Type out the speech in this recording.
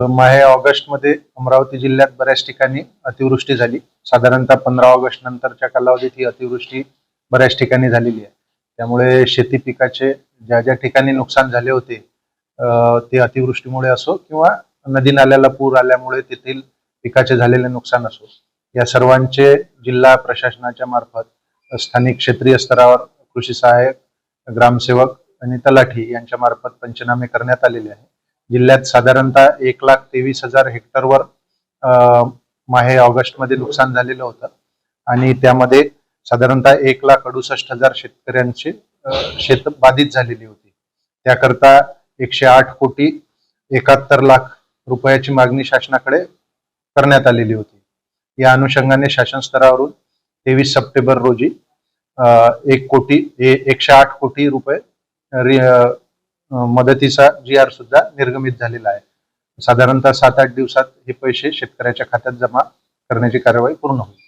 माहे ऑगस्टमध्ये अमरावती जिल्ह्यात बऱ्याच ठिकाणी अतिवृष्टी झाली. साधारणतः पंधरा ऑगस्ट नंतरच्या कालावधीत ही अतिवृष्टी बऱ्याच ठिकाणी झालेली आहे. त्यामुळे शेती पिकाचे ज्या ज्या ठिकाणी नुकसान झाले होते ते अतिवृष्टीमुळे असो किंवा नदी नाल्याला पूर आल्यामुळे तेथील पिकाचे झालेले नुकसान असो या सर्वांचे जिल्हा प्रशासनाच्या मार्फत स्थानिक क्षेत्रीय स्तरावर कृषी सहाय्यक ग्रामसेवक आणि तलाठी यांच्या मार्फत पंचनामे करण्यात आलेले आहे. जिल्ह्यात साधारणतः एक लाख तेवीस हजार हेक्टरवर माहे ऑगस्टमध्ये नुकसान झालेलं होतं. आणि त्यामध्ये साधारणतः एक लाख अडुसष्ट हजार शेतकऱ्यांची शेत बाधित झालेली होती. त्याकरता एकशे आठ कोटी एकाहत्तर लाख रुपयाची मागणी शासनाकडे करण्यात आलेली होती. या अनुषंगाने शासन स्तरावरून तेवीस सप्टेंबर रोजी एक कोटी एकशे आठ कोटी रुपये मदतीचा जी आर सुद्धा निर्गमित झालेला आहे. साधारणतः सात आठ दिवसात हे पैसे शेतकऱ्याच्या खात्यात जमा करण्याची कार्यवाही पूर्ण होईल.